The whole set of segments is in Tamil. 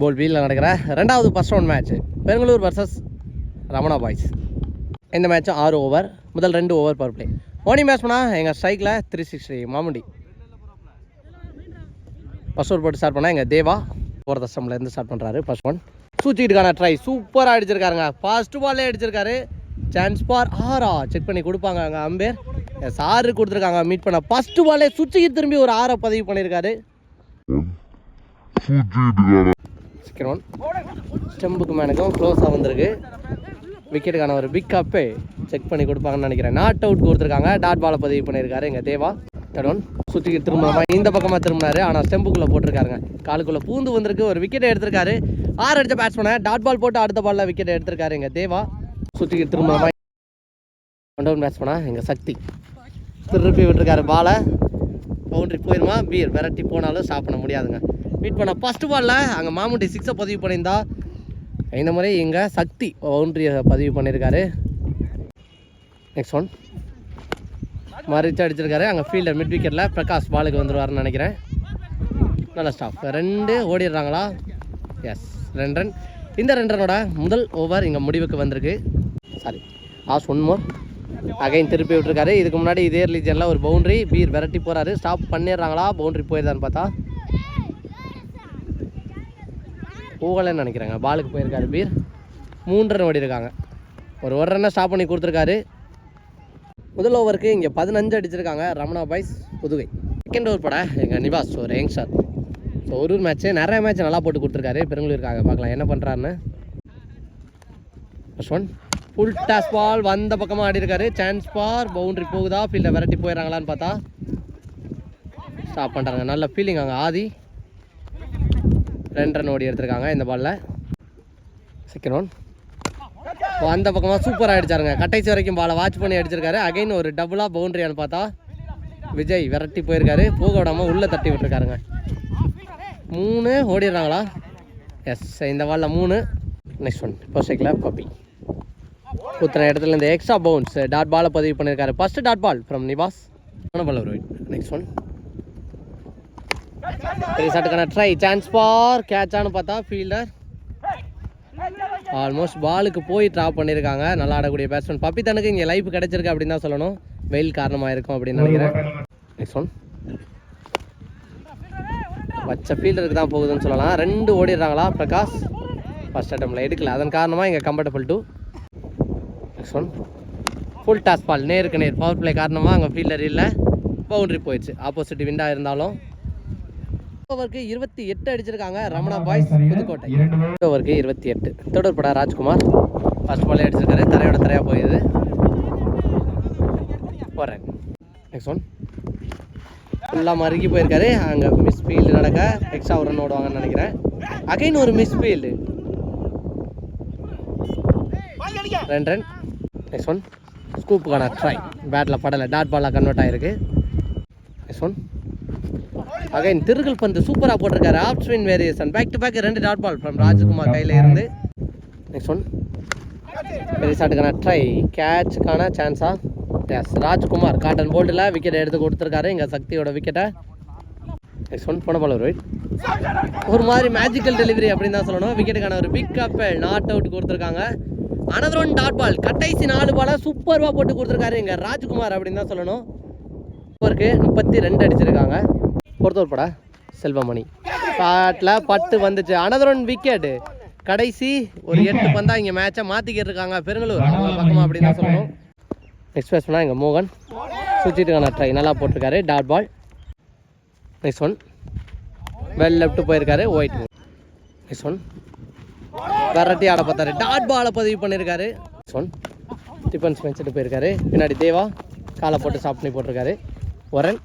போல் வீலில் நடக்கிற ரெண்டாவது first round match Bangalore versus Ramana boys இந்த மேட்ச்சும் ஆறு ஓவர் முதல் ரெண்டு over power play only match பண்ணால் எங்கள் ஸ்ட்ரைக்கில் three sixty Mamundi first over போட்டு ஸ்டார்ட் பண்ணால் எங்கள் தேவா. ஓவர் இருந்து ஸ்டார்ட் பண்ணுறாரு ஃபர்ஸ்ட் ஒன் சூச்சிக்கிட்டுக்கான ட்ரை சூப்பராக அடிச்சிருக்காருங்க. ஃபர்ஸ்ட் பால்லே அடிச்சிருக்காரு. சான்ஸ் பார் ஆறா செக் பண்ணி கொடுப்பாங்க அங்கே அம்பேர். சாரு கொடுத்துருக்காங்க. மீட் பண்ண ஃபர்ஸ்ட் பாலே சுச்சிக்கு திரும்பி ஒரு ஆறை பதிவு பண்ணியிருக்காரு செகண்ட் ஸ்டெம்புக்கு மேனுக்கும் க்ளோஸாக வந்திருக்கு. விக்கெட்டுக்கான ஒரு பிக் அப்பே செக் பண்ணி கொடுப்பாங்கன்னு நினைக்கிறேன். நாட் அவுட் கொடுத்துருக்காங்க. டாட் பாலை பதிவு பண்ணியிருக்காரு எங்கள் தேவா. தடோன் ஒன் திரும்பினா இந்த பக்கமாக திரும்பினாரு. ஆனால் ஸ்டெம்புக்குள்ளே போட்டிருக்காருங்க. காலுக்குள்ளே பூந்து வந்திருக்கு. ஒரு விக்கெட்டை எடுத்திருக்காரு. ஆறு அடித்த பேட்ஸ்மேனை டாட் பால் போட்டு அடுத்த பாலில் விக்கெட் எடுத்திருக்காரு எங்கள் தேவா. சுற்றி திரும்பினா ஒன் டவுன் பேட்ஸ்மேனா எங்கள் சக்தி. திருப்பி விட்டுருக்காரு பாலை பவுண்ட்ரி போயிருமா? பீர் விரட்டி போனாலும் ஸ்டாப் பண்ண முடியாதுங்க. மீட் பண்ண. ஃபஸ்ட்டு பாலில் அங்கே மாமுட்டி சிக்ஸை பதிவு பண்ணியிருந்தா. இந்த முறை இங்கே சக்தி பவுண்டரியை பதிவு பண்ணியிருக்காரு. நெக்ஸ்ட் ஒன் மறிச்சு அடிச்சிருக்காரு. அங்கே ஃபீல்டர் மிட் விக்கெட்டில் பிரகாஷ் பாலுக்கு வந்துடுவார்னு நினைக்கிறேன். நல்ல ஸ்டாப் ரெண்டு ஓடிடுறாங்களா? எஸ் ரெண்டு ரன் இந்த ரெண்டு ரனோட முதல் ஓவர் இங்கே முடிவுக்கு வந்திருக்கு. Sorry as one more again திருப்பி விட்டுருக்காரு. இதுக்கு முன்னாடி இதே ரிலீஜனில் ஒரு பவுண்டரி பீர் விரட்டி போகிறாரு ஸ்டாப் பண்ணிடுறாங்களா? பவுண்டரி போயிருதான்னு பார்த்தா போகலைன்னு நினைக்கிறாங்க. பாலுக்கு போயிருக்காரு பீர். மூன்று ரன் ஓடி இருக்காங்க. ஒரு ஒரு ரன்னை ஸ்டாப் பண்ணி கொடுத்துருக்காரு. முதல் ஓவருக்கு இங்கே பதினஞ்சு அடிச்சிருக்காங்க. Ramana boys Pudugai. Second over பட எங்கள் நிவாஸ் ஒரு யங்ஸ்டர் ஸோ ஒரு ஒரு மேட்ச்சு நிறைய மேட்ச் நல்லா போட்டு கொடுத்துருக்காரு. பெருங்களூருக்காக பார்க்கலாம். என்ன பண்ணுறாருன்னு first one full toss ball வந்த பக்கமாக ஆடி இருக்காரு. சான்ஸ் பார் பவுண்ட்ரி போகுதா? ஃபீல்டை விரட்டி போயிடறாங்களான்னு பார்த்தா ஸ்டாப் பண்ணுறாங்க நல்ல ஃபீலிங் அங்கே ஆதி. ரெண்டு ரன் ஓடி எடுத்திருக்காங்க இந்த பாலில் சிக்கன் ஒன் அந்த பக்கமாக சூப்பராக அடிச்சாருங்க கடைசி வரைக்கும் பாலை வாட்ச் பண்ணி அடிச்சிருக்காரு. அகைன் ஒரு டபுளாக பவுண்டரியான்னு பார்த்தா விஜய் விரட்டி போயிருக்காரு. போக விடாமல் உள்ளே தட்டி விட்டுருக்காருங்க. மூணு ஓடிடுறாங்களா? எஸ் இந்த பாலில் மூணு. நெக்ஸ்ட் ஒன் பர்செக்டில் பப்பி குத்துற இடத்துல இந்த எக்ஸ்ட்ரா பவுன்ஸ் டாட் பாலை பதிவு பண்ணியிருக்காரு ஃபஸ்ட்டு டாட் பால் ஃப்ரம் நிவாஸ் பால் ஒரு நெக்ஸ்ட் ஒன் பெரிய ஷாட்டுக்கான ட்ரை சான்ஸ் ஃபார் கேட்சான்னு பார்த்தா ஃபீல்டர் ஆல்மோஸ்ட் பாலுக்கு போய் ட்ராப் பண்ணியிருக்காங்க நல்லா ஆடக்கூடிய பேட்ஸ்மேன் பப்பித்தனுக்கு இங்கே லைஃப் கிடைச்சிருக்கு அப்படின்னு தான் சொல்லணும். வெயில் காரணமாக இருக்கும் அப்படின்னு நினைக்கிறேன். நெக்ஸ்ட் ஒன் வச்ச ஃபீல்டருக்கு தான் போகுதுன்னு சொல்லலாம். ரெண்டு ஓடிடுறாங்களா பிரகாஷ்? ஃபர்ஸ்ட் அட்டம்பில் எடுக்கல. அதன் காரணமாக இங்கே comfortable two next one full toss ball நேருக்கு நேர். பவர் பிளே காரணமாக அங்கே ஃபீல்டர் இல்லை. பவுண்ட்ரி போயிடுச்சு. ஆப்போசிட் விண்டாக இருந்தாலும். ஓவருக்கு இருபத்தி எட்டு அடிச்சிருக்காங்க. ரமணா பாய்ஸ் புதுக்கோட்டை. ஓவருக்கு இருபத்தி எட்டு. தொடர் படா ராஜ்குமார். ஃபர்ஸ்ட் பாலே அடிச்சிருக்காரு. தரையோட தரையாக போயிடுது. போகிறேன் நெக்ஸ்ட் ஒன் ஃபுல்லாக மறுக்கி போயிருக்காரு. அங்கே மிஸ் ஃபீல்டு நடக்க எக்ஸ்ட்ரா ஒரு ரன் ஓடுவாங்கன்னு நினைக்கிறேன். அகைன் ஒரு மிஸ் ஃபீல்டு ரெண்டு ரன் நெக்ஸ்ட் ஒன் ஸ்கூப்புக்கான ட்ரை பேட்டில் படலை. டாட் பாலாக கன்வெர்ட் ஆகிருக்கு நெக்ஸ்ட் ஒன் அகைன் திருகல் பந்து சூப்பராக போட்டிருக்காரு. Off spin variation back to back ரெண்டு டாட் பால் ஃப்ரம் ராஜ்குமார் கையில் இருந்து. நெக்ஸ்ட் ஒன் பெரிய ஷாட்டுக்கான ட்ரை கேட்சுக்கான சான்ஸா எஸ் ராஜ்குமார் காட்டன் போல்டில் விக்கெட் எடுத்து கொடுத்துருக்காரு. இங்கே சக்தியோட விக்கெட்டை நெக்ஸ்ட் ஒன் போன பாலர் ஒரு ஒரு மாதிரி மேஜிக்கல் டெலிவரி அப்படின்னு தான் சொல்லணும். விக்கெட்டுக்கான ஒரு பிக் அப்பல் நாட் அவுட் கொடுத்துருக்காங்க. அனதர் ஒன் டாட் பால் கட்டைசி நாலு பாலாக சூப்பராக போட்டு கொடுத்துருக்காரு இங்கே ராஜ்குமார் அப்படின்னு தான் சொல்லணும். ஓவருக்கு முப்பத்தி ரெண்டு அடிச்சிருக்காங்க. பொறுத்தவர் படா செல்வமணி. பேட்டில் பட்டு வந்துச்சு. அனதர் ஒன் விக்கெட்டு கடைசி ஒரு எட்டு பந்தா இங்கே மேட்சை மாற்றிக்கிட்டு இருக்காங்க பெருங்களூர். அவங்க பக்கமாக அப்படின்னு தான் சொல்லணும். நெக்ஸ்ட் பேட்ஸ்மேனா இங்கே மோகன். சுற்றிட்டுக்கான ட்ரை நல்லா போட்டிருக்காரு. Dot ball next one well left போயிருக்காரு. ஒயிட் நெக்ஸ்ட் ஒன் வெரைட்டி ஆட பார்த்தாரு. டாட் பாலை பதிவு பண்ணியிருக்காரு நெக்ஸ்ட் ஒன் டிஃபன்ஸ் வச்சுட்டு போயிருக்காரு. பின்னாடி தேவா. காலை போட்டு சாப்பிட்டு போட்டிருக்காரு. ஒரன்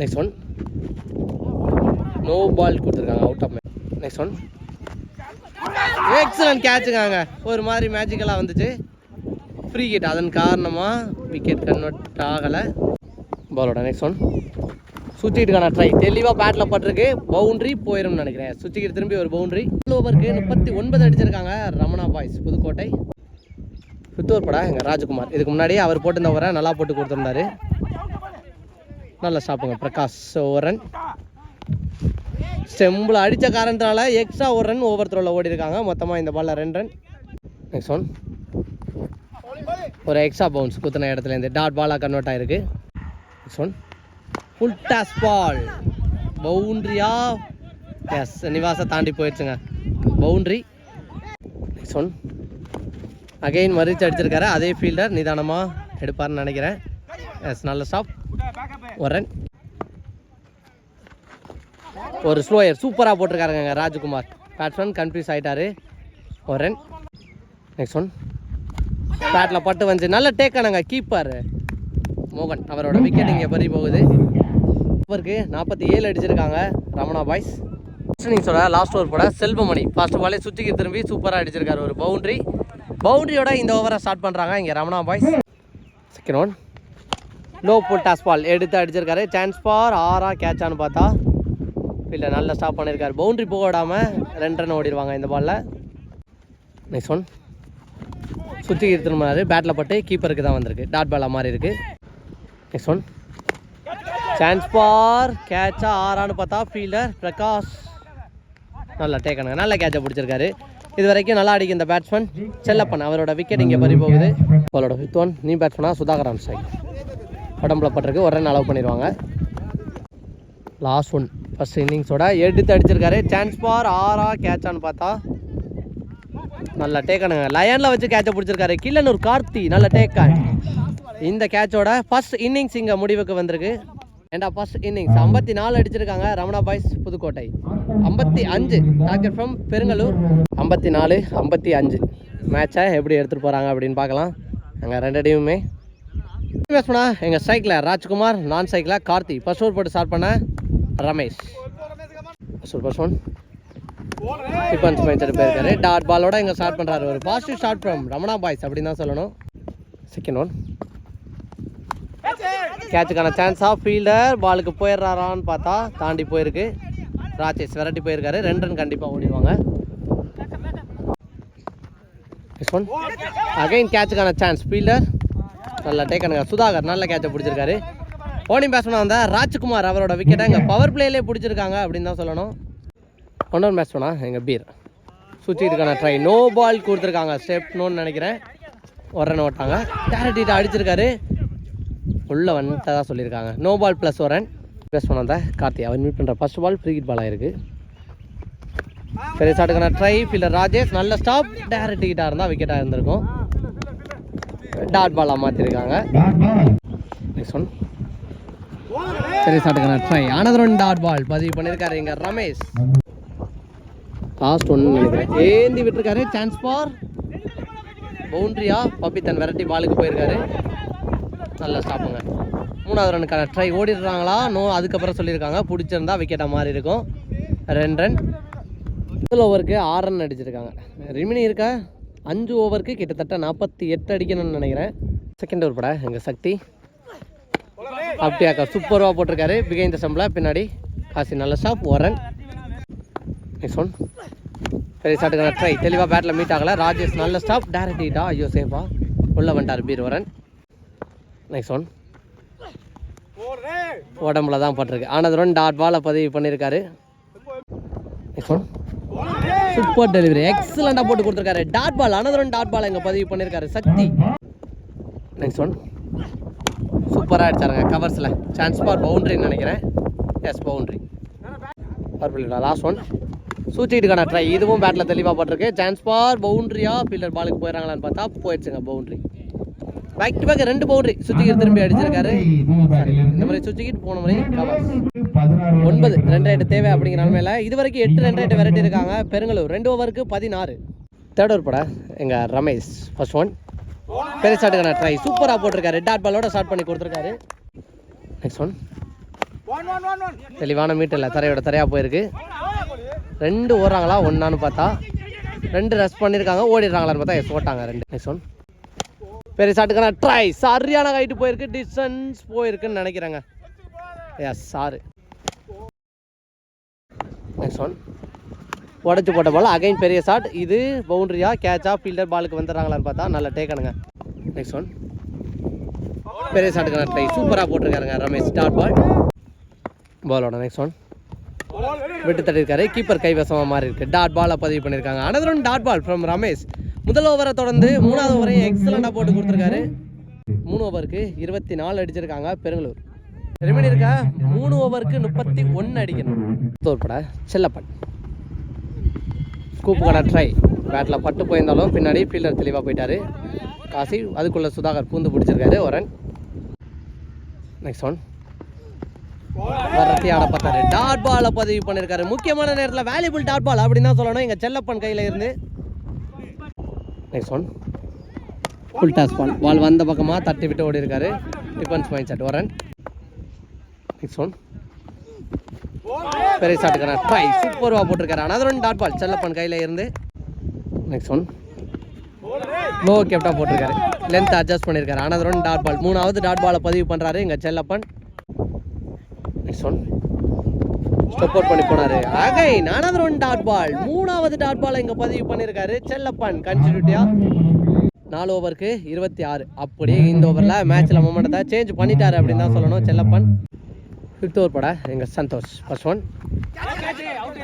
நெக்ஸ்ட் ஒன் நோ பால் கொடுத்துருக்காங்க out off next one excellent கேட்சுக்காங்க ஒரு மாதிரி மேஜிக்கலாக வந்துச்சு. ஃப்ரீ கிட் அதன் காரணமாக விக்கெட் கன்வெர்ட் ஆகலை. பாலோட நெக்ஸ்ட் ஒன் சுற்றிட்டுக்கான ட்ரை தெளிவாக பேட்டில் பட்டிருக்கு. பவுண்டரி போயிடும்னு நினைக்கிறேன். சுற்றிக்கிட்டு திரும்பி ஒரு பவுண்டரி ஓவருக்கு முப்பத்தி ஒன்பது அடிச்சிருக்காங்க. Ramana boys Pudukkottai. Fifth over படா எங்கள் ராஜ்குமார். இதுக்கு முன்னாடியே அவர் போட்டிருந்த ஓவரை நல்லா போட்டு கொடுத்துருந்தாரு. நல்ல சாப்பிடுங்க. பிரகாஷ் ஓரன். செம்பில் அடித்த காரணத்தினால எக்ஸ்ட்ரா ஒரு ரன் ஓவர் த்ரோவில் ஓடி இருக்காங்க மொத்தமாக இந்த பாலில் ரெண்டு ரன் நெக்ஸ்ட் ஒன் ஒரு எக்ஸ்ட்ரா பவுன்ஸ் குத்துன இடத்துலேருந்து டாட் பாலாக கன்வெர்ட் ஆகிருக்கு next one full toss ball பவுண்ட்ரியா S நிவாசை தாண்டி போயிடுச்சுங்க. பவுண்ட்ரி நெக்ஸ்ட் ஒன் அகைன் மறிச்சு அடிச்சிருக்காரு. அதே ஃபீல்டர் நிதானமாக எடுப்பார்னு நினைக்கிறேன். எஸ் நல்ல ஸ்டாப் வரேன் ஒரு ஸ்லோயர் சூப்பராக போட்டிருக்காருங்க ராஜ்குமார். பேட்ஸ்மேன் கன்ஃபியூஸ் ஆகிட்டாரு வரேன் நெக்ஸ்ட் ஒன் பேட்டில் பட்டு வந்து நல்ல டேக் ஆனாங்க கீப்பர் மோகன் அவரோட விக்கெட் இங்கே பறி போகுது. அவருக்கு நாற்பத்தி ஏழு அடிச்சிருக்காங்க ரமணா பாய்ஸ் இன்னிங்ஸோட லாஸ்ட் ஓவர் போட செல்வமணி ஃபர்ஸ்ட் பாலே சுற்றிக்கு திரும்பி சூப்பராக அடிச்சிருக்காரு ஒரு பவுண்ட்ரி பவுண்டரியோட இந்த ஓவரை ஸ்டார்ட் பண்ணுறாங்க இங்கே Ramana boys second one low full toss ball எடுத்து அடிச்சிருக்காரு. சான்ஸ் ஃபார் ஆறா கேட்சான்னு பார்த்தா. இல்லை நல்லா ஸ்டாப் பண்ணியிருக்காரு பவுண்ட்ரி போக விடாமல் ரெண்டு ரன் ஓடிடுவாங்க இந்த பாலில் நெக்ஸ்ட் ஒன் சுற்றி திரும்பினாரு பேட்டில் பட்டு கீப்பருக்கு தான் வந்திருக்கு. டாட் பாலாக மாதிரி இருக்குது நெக்ஸ்ட் ஒன் சான்ஸ் ஃபார் கேட்சா ஆறான்னு பார்த்தா ஃபீல்டர் பிரகாஷ். நல்லா டேக்கனுங்க நல்ல கேட்சை பிடிச்சிருக்காரு. இது வரைக்கும் நல்லா அடிக்கும் இந்த பேட்ஸ்மேன் செல்லப்பன். அவரோட விக்கெட் இங்கே பறி போகுது அவரோட ஃபிஃப்த் ஒன் நீ பேட்ஸ்மனா சுதாகரான் சைட் உடம்புல பட்டிருக்கு. ஒரு ரன் அலோவ் பண்ணிடுவாங்க லாஸ்ட் ஒன் ஃபர்ஸ்ட் இன்னிங்ஸோட எடுத்து அடிச்சிருக்காரு. சான்ஸ் ஃபார் ஆறா கேட்சான்னு பார்த்தா நல்ல டேக்கானுங்க லயனில் வச்சு கேட்சை பிடிச்சிருக்காரு. கில்லனூர் கார்த்தி நல்ல டேக்கா இந்த கேட்சோட ஃபர்ஸ்ட் இன்னிங்ஸ் இங்கே முடிவுக்கு வந்திருக்கு. ஏண்டா ஃபர்ஸ்ட் இன்னிங்ஸ் ஐம்பத்தி நாலு அடிச்சிருக்காங்க. ரமணா பாய்ஸ் புதுக்கோட்டை. ஐம்பத்தி அஞ்சு டாக்டர் ஃப்ரம் பெருங்கலூர். ஐம்பத்தி நாலு ஐம்பத்தி அஞ்சு. மேட்சை எப்படி எடுத்துகிட்டு போகிறாங்க அப்படின்னு பார்க்கலாம். அங்கே ரெண்டு டீமுமே பேசணும்னா எங்கள் சைக்கிளில் ராஜ்குமார் நான் சைக்கிளில் கார்த்தி. ஃபர்ஸ்ட் ஓவர் போட்டு ஸ்டார்ட் பண்ண Ramesh. First first one defence mind போயிருக்காரு. டாட் பாலோட இங்கே ஸ்டார்ட் பண்ணுறாரு ஒரு positive start from Ramana boys அப்படின்னு தான் சொல்லணும். செகண்ட் ஒன் கேட்சுக்கான சான்ஸ் ஆஃப் ஃபீல்டர் பாலுக்கு போயிடுறாரான்னு பார்த்தா தாண்டி போயிருக்கு. ராஜேஷ் விரட்டி போயிருக்காரு. ரெண்டு ரன் கண்டிப்பாக ஓடிடுவாங்க. ஒன் அகைன் கேட்சுக்கான சான்ஸ் ஃபீல்டர் நல்ல டேக்கனுங்க சுதாகர் நல்ல கேட்சை பிடிச்சிருக்காரு. ஓனிங் பேட்ஸ்மேனாக வந்தால் ராஜ்குமார் அவரோட விக்கெட்டை இங்கே பவர் பிளேலே பிடிச்சிருக்காங்க அப்படின்னு தான் சொல்லணும். ஒன்னொரு பேட்ஸ்மேனா எங்கள் பீர். சுற்றிட்டுருக்கான ட்ரை நோ பால் கொடுத்துருக்காங்க. ஸ்டெப்னோன்னு நினைக்கிறேன். ஒரு ரன் ஓட்டாங்க. டேரக்டிட்ட அடிச்சிருக்காரு. உள்ளே வந்துட்டதா சொல்லியிருக்காங்க. நோ பால் ப்ளஸ் ஒரு ரன் பேட்ஸ்மேன் வந்த கார்த்தி அவர் மீட் பண்ணுற ஃபர்ஸ்ட் பால் ஃப்ரீ கிட் பாலாக இருக்குது சாட்டுக்கான ட்ரை ஃபீல்டர் ராஜேஷ். நல்ல ஸ்டாப் டேரக்ட் கிட்டாக இருந்தால் விக்கெட்டாக இருந்திருக்கும். டாட் பாலாக மாற்றிருக்காங்க நெக்ஸ்ட் ஒன் சரி சாட்டுக்கான ட்ரை ஆனது ஒன் டாட் பால் பதிவு பண்ணியிருக்காரு இங்கே ரமேஷ். லாஸ்ட் ஒன்று நினைக்கிறேன். ஏந்தி விட்டுருக்காரு. சான்ஸ் ஃபார் பவுண்ட்ரியா பப்பித்தன் வெரைட்டி பாலுக்கு போயிருக்காரு. நல்ல ஸ்டாப்புங்க மூணாவது ரனுக்கான ட்ரை ஓடிடுறாங்களா? நோ அதுக்கப்புறம் சொல்லியிருக்காங்க. பிடிச்சிருந்தா விக்கெட்டாக மாதிரி இருக்கும். ரெண்டு ரன் முதல் ஓவருக்கு ஆறு ரன் அடிச்சிருக்காங்க. ரிமினி இருக்கா? அஞ்சு ஓவருக்கு கிட்டத்தட்ட நாற்பத்தி எட்டு அடிக்கணும்னு நினைக்கிறேன். செகண்ட் ஓவர் பட எங்கள் சக்தி. அப்படியாக்கா சூப்பராக போட்டிருக்காரு. பிகைந்த சம்பில் பின்னாடி காசி நல்ல ஷாப் ஒரு ரன் நெக்ஸ்ட் ஒன் சரி சாட்டுக்கான ட்ரை தெளிவாக பேட்டில் மீட் ஆகலை. ராஜேஷ் நல்ல ஸ்டாப் டேரக்ட் ஹீட்டா ஐயோ சேஃபா உள்ள வந்துட்டார் பீர் வரன். நெக்ஸ்ட் ஒன் உடம்புல தான் பட்டிருக்கு ஆனதுடன் டாட் பாலை பதிவு பண்ணியிருக்காரு நெக்ஸ்ட் ஒன் சூப்பர் டெலிவரி எக்ஸலண்டாக போட்டு கொடுத்துருக்காரு. டாட் பால் அனதரன் டாட் பால் இங்கே பதிவு பண்ணியிருக்காரு சக்தி. நெக்ஸ்ட் ஒன் சூப்பராக அடிச்சாருங்க கவர்ஸில் சான்ஸ் ஃபார் பவுண்ட்ரின்னு நினைக்கிறேன். எஸ் பவுண்ட்ரி பர்பிள் லாஸ்ட் ஒன் சூச்சிக்கிட்டுக்கான ட்ரை இதுவும் பேட்டில் தெளிவாக போட்டிருக்கு. சான்ஸ் ஃபார் பவுண்ட்ரியா ஃபீல்டர் பாலுக்கு போயிடறாங்களான்னு பார்த்தா போயிடுச்சுங்க பவுண்ட்ரி பேக் டு பேக் ரெண்டு பவுண்டரி சுச்சிக்கிட்டு திரும்பி அடிச்சிருக்காரு. இந்த முறை சுச்சிக்கிட்டு போன முறை ஒன்பது ரெண்டு ரைட்டு தேவை அப்படிங்கிற நிலமையில இது வரைக்கும் எட்டு ரெண்டு ரைட்டு விரட்டி இருக்காங்க. பெருங்கலூர் ரெண்டு ஓவருக்கு பதினாறு. தேர்ட் ஓவர் பட எங்கள் ரமேஷ் ஃபர்ஸ்ட் ஒன் பெரிய ஸ்டார்ட்டுக்கான ட்ரை சூப்பராக போட்டிருக்காரு. டாட் பாலோட ஸ்டார்ட் பண்ணி கொடுத்துருக்காரு. நெக்ஸ்ட் ஒன் தெளிவான மீட்டரில் தரையோட தரையாக போயிருக்கு. ரெண்டு ஓடுறாங்களா? ஒன்றான்னு பார்த்தா. ரெண்டு ரெஸ்ட் பண்ணியிருக்காங்க ஓடிடுறாங்களான்னு பார்த்தா எஸ் ஓட்டாங்க. ரெண்டு. நெக்ஸ்ட் ஒன் பெருசாட்டுக்கான ட்ரை சரியான ஹைட்டு போயிருக்கு டிஸ்டன்ஸ் போயிருக்குன்னு நினைக்கிறேங்க. எஸ் சாரு நெக்ஸ்ட் ஒன் உடச்சி போட்ட பால் அகைன் பெரிய ஷாட் இது பவுண்டரியா கேட்சா ஃபீல்டர் பாலுக்கு வந்துடுறாங்களான்னு பார்த்தா நல்லா டேக்கனுங்க நெக்ஸ்ட் ஒன் பெரிய ஷாட்டுக்கான ட்ரை சூப்பராக போட்டிருக்காருங்க ரமேஷ். ஸ்டார்ட் பால் பாலோட நெக்ஸ்ட் ஒன் விட்டு தட்டிருக்காரு கீப்பர் கைவசமாக மாறி இருக்கு டாட் பாலை பதிவு பண்ணியிருக்காங்க. Another one dot ball from Ramesh முதல் ஓவரை தொடர்ந்து மூணாவது ஓவரையும் எக்ஸலண்டாக போட்டு கொடுத்துருக்காரு. மூணு ஓவருக்கு இருபத்தி நாலு அடிச்சிருக்காங்க பெருங்களூர். ரெமினி இருக்க? மூணு ஓவருக்கு முப்பத்தி ஒன்று அடிக்கணும். தோற்பட செல்லப்பன். ஸ்கூப்புக்கான ட்ரை பேட்டில் பட்டு போயிருந்தாலும் பின்னாடி ஃபீல்டர் தெளிவாக போயிட்டாரு. காசி அதுக்குள்ள சுதாகர் பூந்து பிடிச்சிருக்காரு ஒரன் நெக்ஸ்ட் ஒன் வரத்தி ஆட பார்த்தாரு. டாட் பாலை பதிவு பண்ணியிருக்காரு முக்கியமான நேரத்தில் வேல்யூபிள் டாட் பால் அப்படின்னு தான் சொல்லணும். எங்கள் செல்லப்பன் கையில் இருந்து next one full toss ball ball வந்த பக்கமாக தட்டி விட்டு ஓடி இருக்காரு டிஃபன்ஸ் மைண்ட் செட் வரன் நெக்ஸ்ட் ஒன் பெரிய ஷாட்டுக்கான ட்ரை சூப்பர்வா போட்டிருக்காரு. another one dot ball Chellappan கையில் இருந்து. நெக்ஸ்ட் ஒன் லோ கேப்டா போட்டிருக்காரு. லென்த் அட்ஜஸ்ட் பண்ணியிருக்காரு. another one டாட் பால் மூணாவது டாட் பாலை பதிவு பண்ணுறாரு எங்கள் செல்லப்பன். நெக்ஸ்ட் ஒன் சப்போர்ட் பண்ணி போனாரு. Again another one dot ball மூணாவது டாட் பாலை இங்கே பதிவு பண்ணியிருக்காரு செல்லப்பன் கன்சிடியூட்டியா நாலு ஓவருக்கு இருபத்தி ஆறு. அப்படியே இந்த ஓவரில் மேட்ச்சில் மொமெண்டத்தை சேஞ்ச் பண்ணிட்டாரு அப்படின்னு தான் சொல்லணும் செல்லப்பன். ஃபிஃப்த் ஓவர் பட எங்கள் சந்தோஷ். ஃபர்ஸ்ட் ஒன்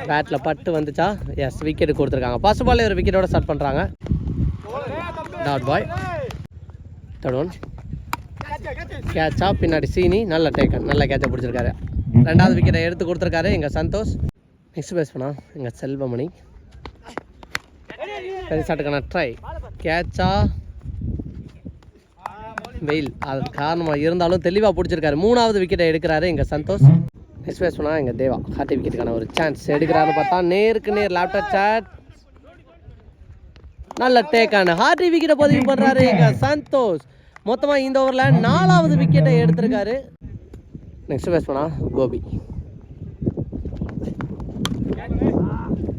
பேட்டில் பட்டு வந்துச்சா? எஸ் விக்கெட் கொடுத்துருக்காங்க. ஃபர்ஸ்ட் பால் ஒரு விக்கெட்டோட ஸ்டார்ட் பண்ணுறாங்க டாட் பாய் தேர்ட் ஒன் கேட்சா பின்னாடி சீனி நல்ல டேக்கன் நல்ல கேட்சை பிடிச்சிருக்காரு. ரெண்டாவது விக்கெட்டை எடுத்து கொடுத்துருக்காரு. எங்கள் சந்தோஷ். நெக்ஸ்ட் பேஸ் பண்ணா எங்கள் செல்வமணி. பெரிய ஷாட்டுக்கான ட்ரை கேட்சா. வெயில். அது காரணமாக இருந்தாலும் தெளிவாக பிடிச்சிருக்காரு. மூணாவது விக்கெட்டை எடுக்கிறாரு எங்கள் சந்தோஷ். நெக்ஸ்ட் பேஸ் எங்கள் தேவா. ஹார்ட்டி விக்கெட்டுக்கான ஒரு சான்ஸ் எடுக்கிறாரு. பார்த்தா நேருக்கு நேர் லேப்டாப் சாட் நல்ல டேக்கான ஹார்ட்டி விக்கெட்டை பதிவு பண்ணுறாரு எங்கள் சந்தோஷ். மொத்தமாக இந்த ஓவரில் நாலாவது விக்கெட்டை எடுத்திருக்காரு. நெக்ஸ்ட் பேஸ் போனால் கோபி.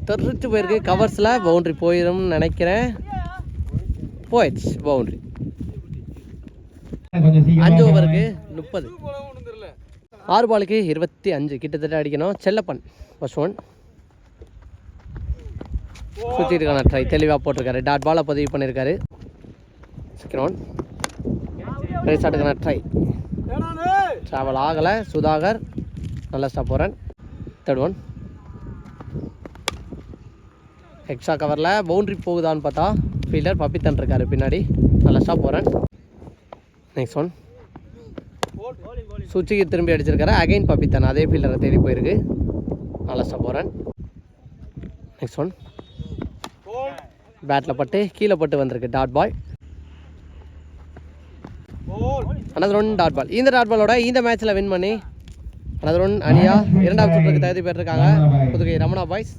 தெரிச்சு போயிருக்கு கவர்ஸில் பவுண்ட்ரி போயிடும்னு நினைக்கிறேன். போயிடுச்சு பவுண்ட்ரி அஞ்சு ஓவருக்கு முப்பது. ஆறு பாலுக்கு இருபத்தி அஞ்சு. கிட்டத்தட்ட அடிக்கணும். செல்லப்பன் ஃபர்ஸ்ட் ஒன் சுற்றிட்டுக்கான ட்ரை தெளிவாக போட்டிருக்காரு. டாட் பாலை பதிவு பண்ணியிருக்காரு செகண்ட் ஒன் ஷாட்டுக்கான ட்ரை ட்ராவல் ஆகலை. சுதாகர் நல்ல ஸ்டாப் போகிறேன் தேர்ட் ஒன் எக்ஸ்ட்ரா கவரில் பவுண்ட்ரி போகுதான்னு பார்த்தா ஃபீல்டர் பப்பித்தன் இருக்கார் பின்னாடி. நல்ல ஸ்டாப் போகிறேன் நெக்ஸ்ட் ஒன் சுவிட்சுக்கு திரும்பி அடிச்சிருக்காரு. அகைன் பப்பித்தன் அதே ஃபீல்டரை தேடி போயிருக்கு. நல்ல ஸ்டாப் போகிறேன் நெக்ஸ்ட் ஒன் பேட்டில் பட்டு கீழே பட்டு வந்திருக்கு. Dot ball another one dot ball இந்த டாட் பாலோட இந்த மேட்ச்சில் வின் பண்ணி அனதர் ஒன் அனியா இரண்டாவது சுற்றுக்கு தகுதி பெற்றிருக்காங்க. புதுகை ரமணா பாய்ஸ்